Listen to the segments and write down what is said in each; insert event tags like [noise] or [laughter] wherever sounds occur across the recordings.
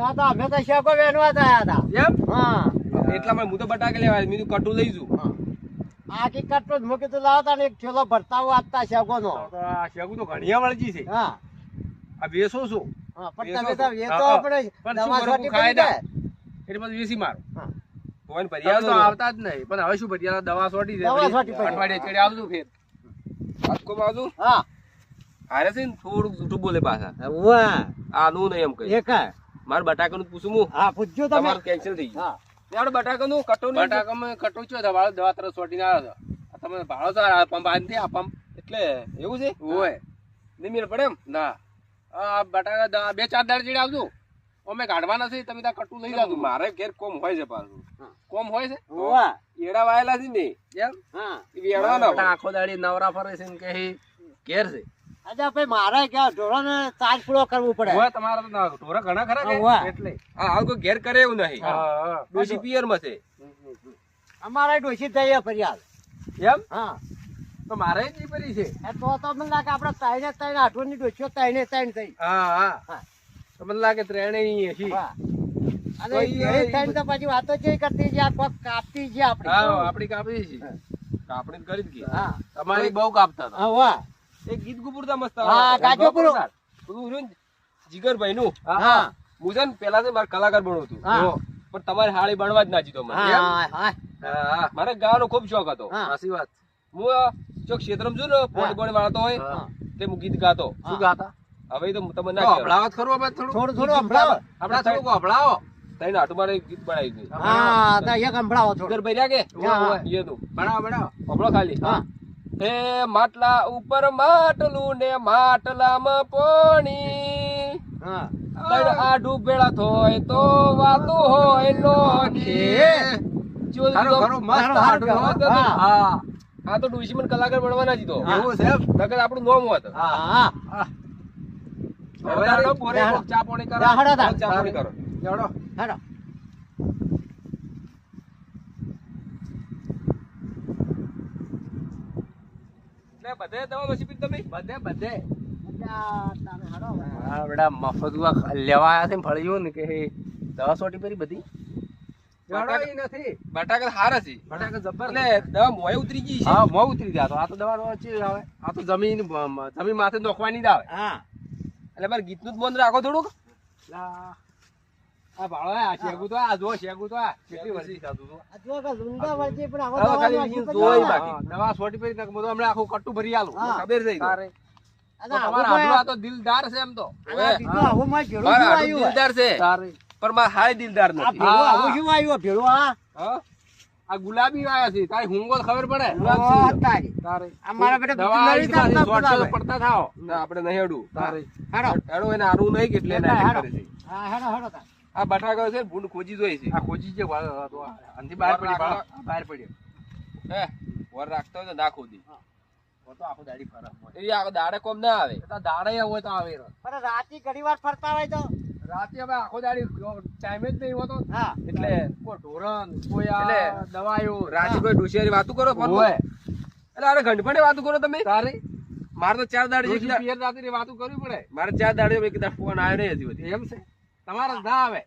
તા તો અમે તો શેકો વેનવા થયા હતા એમ? હા. એટલામાં હું તો બટાકે લેવા. મેં કટુ લઈ જઉં. આ કી કટો જ મૂકી તો લાવતા ને એક થેલો ભરતાવો આપતા શેકો નો તો આ શેગુ તો ઘણીયા વળજી છે. હા. આ વેસો શું હા, પણ વેચો તમે તો. આપણે દવા છોટી ખાય પડી એટલે પછી વેસી મારો. હા. ભગવાન ભરિયા તો આવતા જ નહીં. પણ હવે શું ભરિયા દવા સોટી છે. દવા પડી. અઠવાડિયે ચડે આવજો ફેર. માં આવજો હા. હારે છે ને થોડુંક જૂઠું બોલે પાછા. વાહ આનું નહીં એમ કહી એક. મારે બટાકાનું પૂછું હું. હા પૂછજો તમે. તમારું કેન્સલ થઈ ગયું. હા. બટાકાનું કટો બટાકામાં કટો છો દવા દવા તરત સોટીને આવ્યો છો. તમે ભાડો તો આ પંપ આંધી આ પંપ. એટલે એવું છે? હોય. નહીં મેળ પડે એમ? ના. આ બટાકા બે ચાર દાડ ચડે આવજો. અમે કાઢવાના છે તમે ત્યાં કટું લઈ જાજો. મારે ઘેર કોમ હોય છે પાછું. કોમ હોય છે? એડા વાયેલા છે ને. એમ? હા. આખો દાડી નવરા ફરે છે ને કે ઘેર છે. અચ્છા ભાઈ મારે ક્યાં ઢોરાને ચાર્જ પૂરો કરવું પડે? ઓય તમારા તો ના- ઘણા ખરા કે? એટલે. હા હાલ કોઈ ઘેર કરે એવું નહીં. હા, હા. પિયરમાં છે. અમારે ડોસી જઈએ ફરિયાદ એમ? હા. તો મારે જ પરી છે. તો તો મને લાગે આપણે ત્રણે ત્રણ આઠવાની ડોસીઓ ત્રણે ત્રણ થઈ. હા હા. હા. તો મને લાગે ત્રણેય હશી. વાહ. અને એ ઈ- તો પછી વાતો જે કરતી છે આ કોક કાપતી છે આપડે હા આપડી કાપી છે. કાપણી કરી જ ગયા હા. તમારી બહુ કાપતા હતા. હા વાહ એક ગીત ગુપુરતા મસ્ત હા ગાજો પૂરો. પેલું જીગરભાઈ નું હા હું. પેલા છે મારે કલાકાર બનવું હતું. પણ તમારી હાળી બનવા જ ના જીતો મને. હા હા હા, હા. મારે ગાવાનો ખૂબ શોખ હતો. સાચી વાત. હું જો ક્ષેત્રમાં છું ને વાળતો હોય તે હું ગીત ગાતો. શું ગાતા? હવે તો તમે ના કહેવાય. ખરો હવે થોડું થોડું થોડું સંભળાવો આપણા થોડુંક હભળાવો. તઈને હાટુ મારે એક ગીત બનાવી દીધું. હા તા એક સંભળાવો થોડું. રહ્યા કે? હા. એ તો ભણાવો બનાવો હમણો ખાલી. હા. હે માટલા ઉપર માટલું ને માટલામાં પાણી. આઢું ભેળા થોય તો વાતો હોય હતું. હા. તો ડુશીમન કલાકાર બનવાના જ તો. એવું છે નકર આપણું નોમ હોત. હા હા. હવે પોરે ચા પોણી કરો. ચા પોણી કરો. હેડો બધે દવા પીધી તમે? બધે બધે. મફત લેવા આયા છે ને ને કે હે દવા સોટી પરી બધી? બટાકા- નથી. બટાકા હારા છે. બટાકા જબર એટલે દવા મોય ઉતરી ગઈ છે. હા ઉતરી ગયા તો. આ તો દવા ચી આવે. આ તો જમીન જમીન માથે નોખવાની જ આવે. હા. એટલે મારે ગીતનું જ બંધ રાખો થોડુંક. આ આ ભાળો આ શેગુ તો આ જો શેગુ તો આ કેટલી વર્ષી થતું હતું આ જો કે લુંડા વળગી પણ હવે હવે દવા ખાલી નાખી ઈ તો જોઈ બાકી. દવા સોટી પરી નાખ બધું હમણાં આખું કટ્ટું ભરી આલું. ખબર છે તારે. અને તો આવું તમારા કોઈ- હાડું આ તો દિલદાર છે એમ તો. અને આ બીજું આવું માં ભેળું મારા શું હાડું આવ્યું? હોય? દિલદાર છે. પણ મારા હાય દિલદાર નથી. આવું શું આવ્યું? ભેળું આ આ ગુલાબી આયા છે. તારી હુંગો ખબર પડે? તારી. બેટા. પડતા થાઓ. ના, આપણે નહીં હેડું તારે. હેડો. હેડો એને હારું નહીં છે. હા હેડો હેડો તાર. આ બટાકા છે ભૂંડ ખોજી જોઈ છે. આ ખોજી છે તો બહાર પડી બહાર- પડ્યો. હે વર રાખતો હોય તો ના ખોદી તો આખો દાડી ફરક એ આ દાડે કોમ ના આવે. દાડે હોય તો આવે. પણ રાતે ઘણી વાર ફરતા હોય તો? રાતે હવે આખો દાડી ટાઈમે જ નહીં હોતો. હા. એટલે કોઈ ઢોરણ કોઈ આ એટલે દવાયો. રાતે કોઈ ડુશિયારી વાતું કરો ફોનમાં? હોય. એટલે અરે ઘંટપણે વાતું કરો તમે? તારે? મારે તો ચાર દાડી વાતું કરવી પડે. મારે ચાર દાડી એક ફોન આવ્યો નહીં હજી એમ છે? તમારે ના આવે.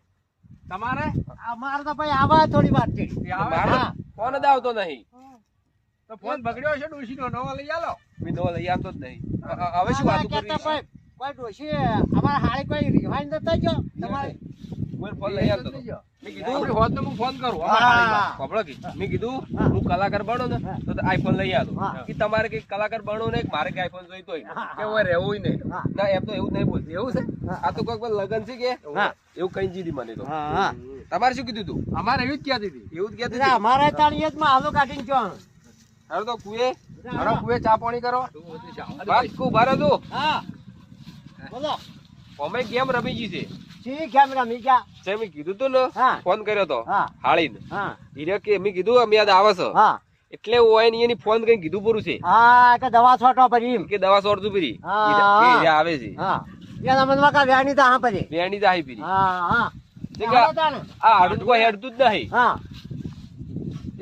તમારે? અમારે તો ભાઈ આવા થોડી વાત છે. આવે ફોન જ આવતો નહીં. તો ફોન બગડ્યો છે ડોશી નો નવો લઈ આલો. મેં નવો લઈ આવતો જ નહીં. હવે શું વાત કરવી કોઈ કોઈ ડોશી અમારા હાળી કોઈ રિવાઇન્ડ નતા જો તમારે કોઈ ફોન લઈ આવતો હતો. મેં આપણે કીધું હોત તો હું ફોન કરું. હા. ખબરો કે? મેં કીધું હા. હું કલાકાર બનો ને હા. તો આઈફોન લઈ આલો. હા. કે તમારે કઈ કલાકાર બનવું નહીં મારે કઈ આઈફોન જોઈતો હોય હા. કે હોય રહેવું નહીં. ના એમ તો એવું નહીં બોલતી એવું છે? આ તો કોઈક લગન છે કે? એવું કઈ જીધી મને તો. હા હા. તમારે શું કીધું તું? અમારે એવું જ ક્યાં દીધી એવું જ કહેતી એટલે અમારે તાણીએ માં કાઢીને. હવે તો કુએ. મારો કુએ ચા પાણી કરો. વાત કુ ભારે તું હા. બોલો. અમે કેમ રમી ગઈ છે? સી કેમેરા મી ગયા જે મેં કીધું તું ને હા. ફોન કર્યો તો હા. હાળીને. હા. ઈને કે મેં કીધું અમે યાદ આવે છે. હા. એટલે એની ફોન કઈ કીધું પૂરું છે. હા કે દવા છોટો પડી એમ. કે દવા સોરતું પીરી હા. આવે છે. હા. એના મનમાં કા વ્યાની તા હા પડી. બેની જ પીરી હા હા. તે કે આ હાડું તો કોઈ હેડતું જ નહીં. હા.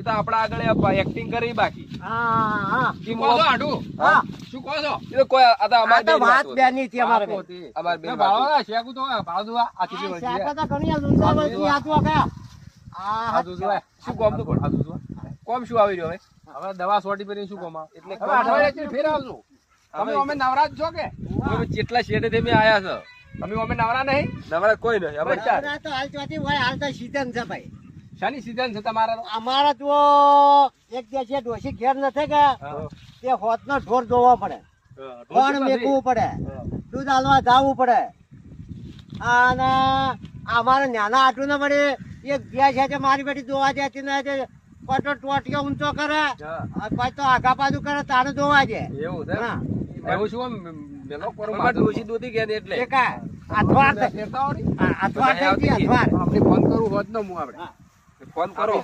એ તો આપડા આગળ એક્ટિંગ કરી બાકી. હા હા. શું કહો છો આઢું? હા. શું કહો છો? એ તો કોઈ આ તો અમારી બેન વાત વાતો. બેની હતી અમારે. આપો બેન. તે. અમારી બેન ના, વાતો. ભાવના શેકું તો આ આ- આ કેટલી આ વધી તો ઘણી લુંડા વળતી આતું કયા? આ આ દૂધ શું કોમનું પણ? આ દૂધ કોમ શું આવી રહ્યો હવે? હવે દવા સોટી કરીને શું કમાવ એટલે હવે અઠવાડિયે ફેર આવજો. તમે અમે નવરા છો કે? જેટલા શેડે તે આયા છો. અમે અમે નવરા નહીં? નવરા કોઈ નહીં. અમે તો હાલ હાલ તો season છે ભાઈ. શાની સીઝન છે તમારા અમારા તો એક જે છે ડોશી ઘેર નથી કે તે તે હોતનો ઢોર જોવો પડે. ઢોર કોણ મેકવું પડે. દૂધ હાલવા જાવું પડે. અને અમારે નાના આટલું ના પડે એક ભેંસ છે તે મારી બેટી દોવા જતી ને તે પટો ટોટિયો ઊંચો કરે. પછી તો આગા પાછું કરે તારે જોવા દે એવું છે એવું શું મેલો કરો પણ દૂધી ગયા એટલે. કાંઈ અથવાર અથવાર થઈ ગઈ અથવાર આપણે ફોન કરવું હોત ન હું. આપણે ફોન કરો.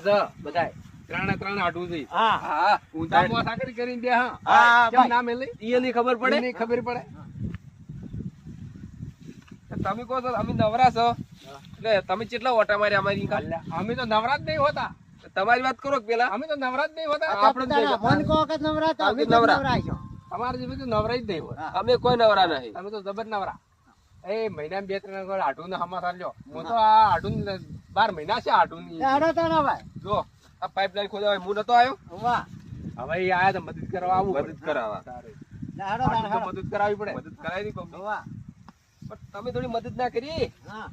બધાય. ત્રણે ત્રણ આટું છે હા હા ઊંધા મોં કરીને દે હા. હા, કેમ ના મેલી? ઈયની ખબર પડે? નહીં ખબર પડે. તમે કહો છો અમે નવરા છો. એટલે તમે કેટલા ઓટા માર્યા અમારી અમે તો નવરા જ નહીં હોતા. તમારી વાત કરો કે પેલા? અમે તો નવરા જ નહીં હોતા. આપણે. મન નવરા તો અમે નવરા. છો. જેવી તો નવરા જ નહીં હોતા. અમે કોઈ નવરા નહીં. અમે તો જબર નવરા. એ મહિના બે ત્રણ આટું ને હમાસા લ્યો. હું તો આ આટું બાર મહિના છે આટું ની તારા ભાઈ. જો આ પાઇપલાઇન ખોદા હોય હું નતો આવ્યો વાહ. હવે એ આયા તો મદદ કરવા આવું મદદ હડો હડો. મદદ કરાવી પડે. મદદ કરાવી. વાહ. પણ તમે થોડી મદદ ના કરી. હા.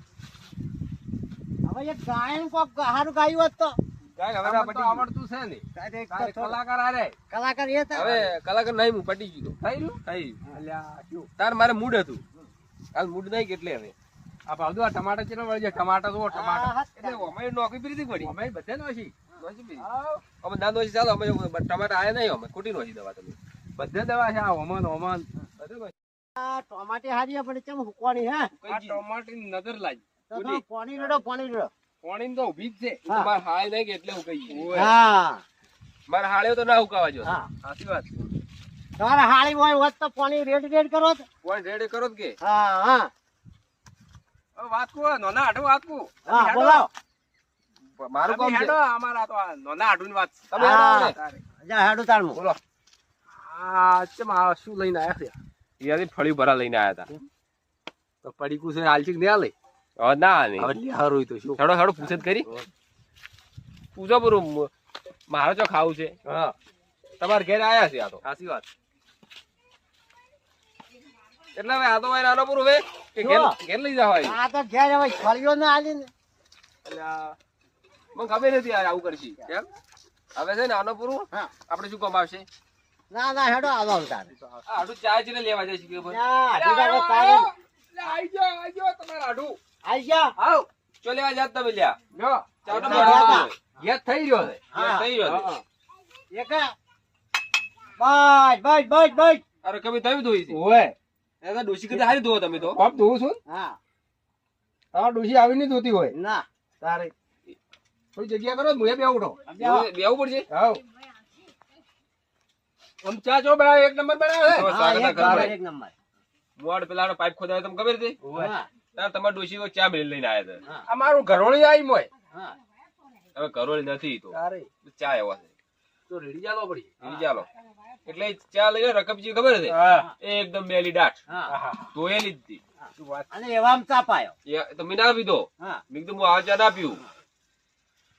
હવે એક ગાયન કોક હારું ગાયું હોત તો. આવડતું છે ને. કલાકાર આરે. કલાકાર એ હવે કલાકાર નહીં હું પટી ગયું. થઈ રહ્યું થઈ તાર મારે મૂડ હતું. કાલ મૂડ નહીં કેટલે હવે. આ ભાવદુ આ ટમાટા ચેટલા વળી જાય ટમાટા જુઓ ટમાટા એટલે અમે નોકરી પીરી પડી અમે બધે નોશી. અમે ના નોશી ચાલો અમે ટમાટા આયા નહીં અમે ખોટી નોશી દવા તમે. બધે દવા છે આ ઓમન ઓમન. ટમાટી હારી પણ કેમ હુકવાની હે? આ ટમાટી નજર લાગી. તો પાણી રડો પાણી રડો. પાણી તો ઊભી જ છે. હા. તમારે હાય નહીં એટલે હું કહી હા. મારે હાળ્યો તો ના હુકાવા જો. હા. સાચી વાત. તમારે હાળી હોય હોત તો પાણી રેડ રેડ કરો તો. કોઈ રેડે કરો કે. હા હા. હવે વાત નોના આઠું વાત હા બોલાવો. મારું કામ હેડો અમારા તો નોના આઠું ની વાત તમે હા. હેડો ને. તારે. જા હેડું તાળમું બોલો. આ ચમ આ શું લઈને આયા છે? યાદી ફળી ભરા લઈને આયા હતા તો પડીકું છે હાલચીક ને આલે હવે ના નહીં. હવે લિહાર તો શું? હેડો હેડો પૂછે કરી પૂછો પૂરું મારે જો ખાવું છે? હા. તમારે ઘેર આયા છે આ તો? સાચી વાત. એટલે હવે આ તો ભાઈ નાનો પૂરું હવે. કે ઘેર લઈ જાવ આ તો ઘેર હવે છોલીઓ ના આલી ને. મને ખબર નથી યાર આવું કરશી. કેમ? હવે છે ને આનો પૂરું? આપણે શું કમાવશે ના ના હેડો આવો તારે આડું ચા છે ને લેવા જાય કે ભાઈ? ના હેડો હવે તારે આઈ જાઓ આઈ જાઓ તમારે આઢું આઈ જા આવ ચો લેવા જાત તમે લ્યા? જો થઈ રહ્યો છે. હા. થઈ ગયો છે. એક બસ બસ બસ બસ. અરે કભી થયું ધોઈ છે ઓય. એ તો કરતા હારી ધોવો તમે તો. કોપ ધોવું છું? હા. તમારે ડોશી આવી નહીં ધોતી હોય. ના. તારે. થોડી જગ્યા કરો હું એ ઉઠો બેવું બેવું પડશે? આવ આમ ચા ચો બનાવે એક નંબર બનાવે એક નંબર. મોડ પેલા પાઇપ ખબર તમારા ડોશી ચા મેળ લઈને આવ્યા હતા આ મારું ઘરોળી આવી મોય. હા. હવે ઘરોળી નથી તો. ચા એવા છે. તો રેડી ચાલો પડી. એની ચાલો. એટલે ચા લઈ રકબજી ખબર છે? એકદમ બેલી દાટ ધોયે વાત અને એવામ ચા પાયો તો મેં ના પીધો મેં કીધું હું આ ચા ના પીવું.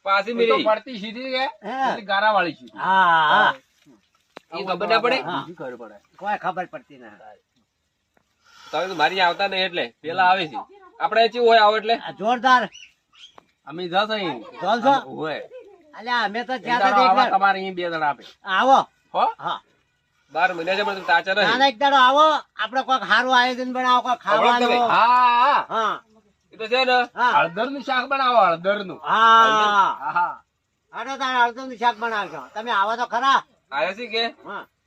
પાછી મેરી પડતી સીધી કે ગારા વાળી સીધી. હા એ ખબર ના પડે? ખબર પડે. કોઈ ખબર પડતી ના. તમે તો મારી આવતા નહીં એટલે. પેલા આવે છે. આપણે ચેવું હોય આવો એટલે. આ જોરદાર. અમે જશે છો ઓય અલ્યા અમે તો ત્યાં તમારે અહીં બે દાડા આપે. આવો. હો? હા. બાર મહિના છે પણ તાચા ના નહીં. ના એક દાડો આવો આપડે કોઈક સારું આયોજન બનાવો કોઈ ખાવાનું. હા હા. હા. એ તો છે ને. હળદરનું શાક બનાવો હળદર? નું હા હા. અરે તારે હળદરનું શાક બનાવજો તમે આવો તો ખરા. આવે છે કે?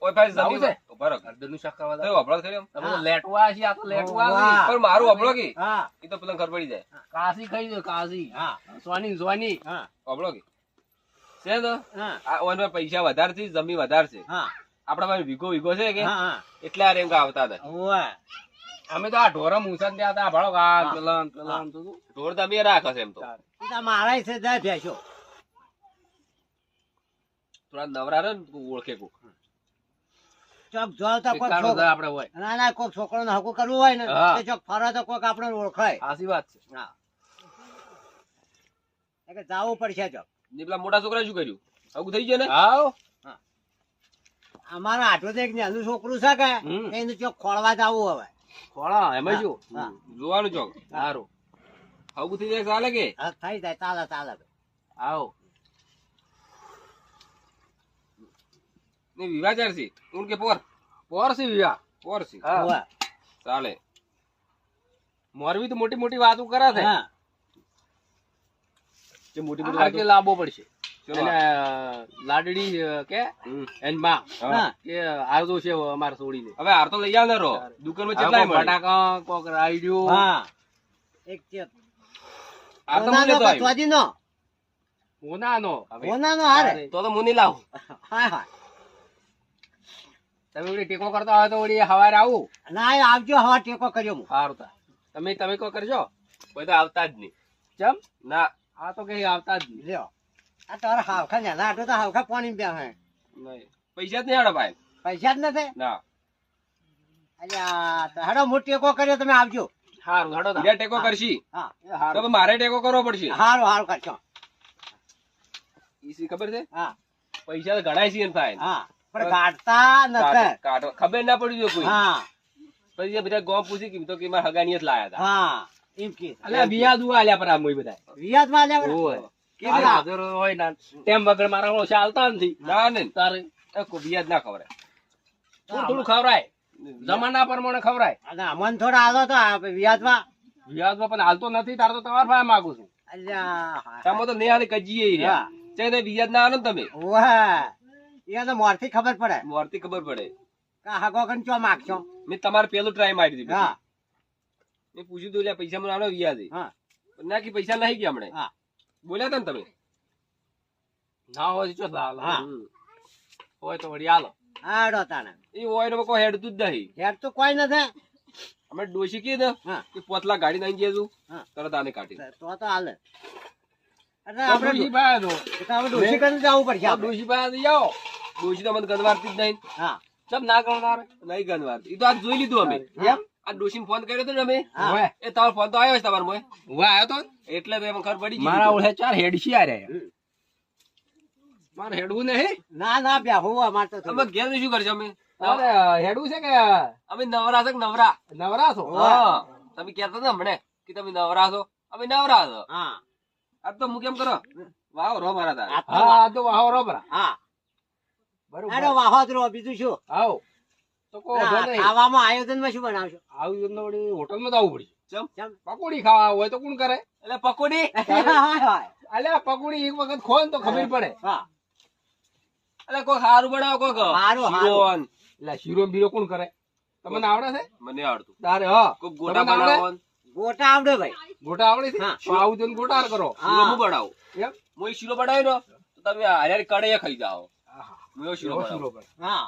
ઓય ભાઈ જમી છે? રહો. હળદરનું શાક ખાવા થયું, અભળો થયો તમે લેટવા છે આ તો લેટવા. પણ મારું અભળો કે? હા. એ તો પેલા ખબર પડી જાય. કાશી ખાઈ દો કાશી. હા. સોની સોની. હા. અભળો કે? છે ને? પૈસા વધારે છે જમી વધારે છે. હા. આપડા પાસે વિગો વિગો છે કે? હા હા. એટલે આ રેમ આવતા હતા. અમે તો આ ઢોરા મૂસા ત્યાં હતા ભાડો આ પેલા ને પેલા તો શું. ઢોર તમે રાખો છે એમ તો. મારા છે જાય ભેસો. થોડા નવરા રે ઓળખે કોક. ચોક જો કોક છોકરો. આપણે હોય. ના ના કોક છોકરો ને હકુ કરવું હોય ને તે ચોક ફરો તો કોઈક આપણે ઓળખાય. સાચી વાત છે. હા. એટલે જાવું પડશે ચોક. ને પેલા મોટા છોકરા શું કર્યું? આવું થઈ ગયું ને? હાવ અમારા આટલું એક નાનું છોકરું છે કે એનું ચોક ખોળવા જવું હવે. ખોળા એમાં શું? જોવાનું ચોક? સારું. આવું થઈ જાય ચાલે કે? થઈ જાય ચાલે ચાલે. આવો. વિવાહ ચાર છે તું કે પોર? પોર છે વિવાહ. પોર છે. હોવે. ચાલે. મોરબી તો મોટી મોટી વાતો કરે છે મોટી મોટી કે લાંબો પડશે. એને લાડડી કે એનમાં. કે આરતો છે અમારે છોડીને હવે આરતો તો લઈ આવને રો દુકાનમાં કેટલા ફટાકા કોક રાઈડ્યો હા. એક છે હાર તો ઓનાનો મને તો આવ્યું. પતવાજીનો. ઓનાનો ઓનાનો હારે. તો તો મુની લાવ. હા હા. તમે વળી ટેકો કરતા હોય તો વળી હવારે આવું. ના આવજો હવા ટેકો કર્યો હું. સારું તા. તમે તમે કો કરજો? કોઈ તો આવતા જ નહીં. ચમ? ના. આ તો કઈ આવતા જ નહીં. લ્યો. આ તારા હાવખા ને આટલું તો હાવખા પાણી બે હે પૈસા જ નહીં હાડો ભાઈ. પૈસા જ નથી? ના. અલ્યા તો હેડો હું ટેકો કર્યો તમે આવજો. સારું હડો તા. ટેકો કરશી. હા તો મારે ટેકો કરવો પડશે. હારું હારું કરશો ઈ ખબર છે? હા. પૈસા તો ઘણાય છે એમ થાય. હા પણ કાઢતા નથી. કાઢો- કાઢો. ખબર ના પડી જો કોઈ. હા. પછી બધા ગોમ પૂછી કીધું કે મારા હગાની જ લાયા હતા. હા એમ કે અલ્યા બિયા દુઆ આલ્યા પર આ મોય બધા વિયાદમાં આલ્યા કેટલા? આ હાજર હોય ના તેમ વગર મારા ઓછા હાલતા નથી. ના ને. તારે એ ના ખબર થોડું થોડું ખવરાય જમાના પ્રમાણે ખવરાય અને અમન થોડા હાલો તો આ વ્યાજમાં. વ્યાજમાં પણ હાલતો નથી તાર તો તમારા પાસે માંગુ છું. તમે તો નહીં હાલે કજીએ. છે ના તમે. એને મોરથી ખબર પડે. મોરથી ખબર પડે. કે હગો કન ચો માગશો? મેં તમારે પેલું ટ્રાય મારી દીધું હા. મેં પૂછ્યું તું લ્યા પૈસા મને આલો વ્યાજ. હા. પણ પૈસા નહીં ગયા હમણાં. હા. બોલ્યા હતા ને તમે? ના હોય તો ચો હા. હોય તો વળી હાલો. હાડો તાને એ હોય ને કોઈ હેડતું જ નહીં. હેર તો કોઈ નથી. અમે ડોશી કીધે કે પોતલા ગાડી નાખી ગયા તરત આને કાઢી તો તો હાલે. એટલે આપણે ડોશી પાસે તો. તો આપણે ડોશી કરીને જવું પડશે આપણે. ડોશી પાસે જાઓ. ડોશી તો મને ગંદવારતી જ નહીં. હા. ચમ ના કરનાર નહીં ગંદવારતી એ તો આજ જોઈ લીધું અમે. એમ? આ ડોશીને ફોન કર્યો હતો ને અમે. એ તમારો ફોન તો આવ્યો છે તમારો મોય આયો તો? એટલે બે ખબર પડી ગઈ મારા ઓળે ચાર હેડશી આ રહ્યા મારે હેડવું નહીં? ના ના પ્યા હું આ તો અમે ઘેર શું કરશે અમે? અરે હેડવું છે કે? અમે નવરા છે નવરા? નવરા છો? હા. તમે કહેતા હતા ને હમણે કે તમે નવરા છો. અમે નવરા છો. હા. આ તો હું કેમ કરો? વાવ રો મારા તારે. તો હા આ તો વાહો રોબરા હા. બરોબર. અરે વાહો જ રહો બીજું શું? આવો. તો કો. ખાવામાં આયોજનમાં શું બનાવશો? આયોજન વળી હોટલમાં જવું પડશે. ચમ ચમ. પકોડી ખાવા હોય તો કોણ કરે? એટલે પકોડી. [laughs] અલ્યા પકોડી એક વખત ખો તો ખબર પડે. એટલે કોઈ સારું બનાવો કોઈ હારું, હારું. એટલે શીરો બીરો કોણ કરે? તમને આવડે છે? મને આવડતું. તારે હા. કોઈ ગોટા બનાવો ગોટા આવડે ભાઈ. ગોટા આવડે છે? આવું જોઈને ગોટાર કરો. શીરો હું બનાવું? એમ? હું શીરો બનાવ્યો ને તો તમે હારે કડે ખાઈ જાઓ. હું શીરો બનાવું. હા.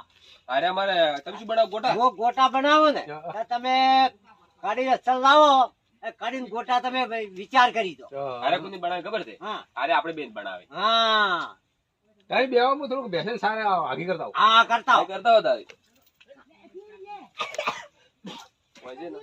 હારે અમારે તમે શું બનાવો ગોટા? ગોટા બનાવો ને. તમે કઢી રસલ લાવો. એ ગોટા તમે વિચાર કરી દો. અરે કોની બનાવે ખબર છે? હા. અરે આપણે બેન બનાવે. હા. તારી બેવામાં થોડુંક બેસે સારા આગી કરતા. હા કરતા હો. કરતા તારી. વજે ને.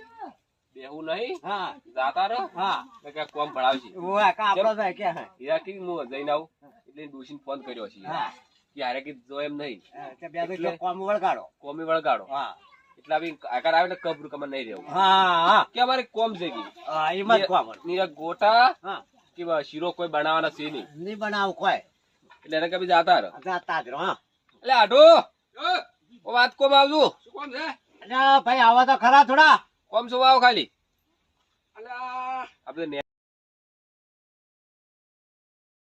બેહું નહીં. હા. જાતા રહો. હા. કે કોમ ભણાવશે ઓય કા આપણો થાય કે હે? હીરા કી હું જઈને આવું? એટલે ડોશીને ફોન કર્યો છે હા. કે હારે કે જો એમ નહીં. કે બે બે કોમ વળગાડો. કોમી વળગાડો. હા. એટલે આવી આકાર આવે ને કબરું કમર નહીં રહેવું. હા કે અમારે કોમ છે કે? એમાં જ કોમ નીરા ગોટા હા. કે શીરો કોઈ બનાવવાના છે નહીં. નહીં બનાવ કોઈ. એટલે એને કભી જાતા રહો. જાતા જ રહો એટલે આઢો ઓ વાત કોમ આવજો. શું કોણ છે? ભાઈ આવા તો ખરા થોડા. કોમ શું આવો ખાલી? અલ્યા, આપણે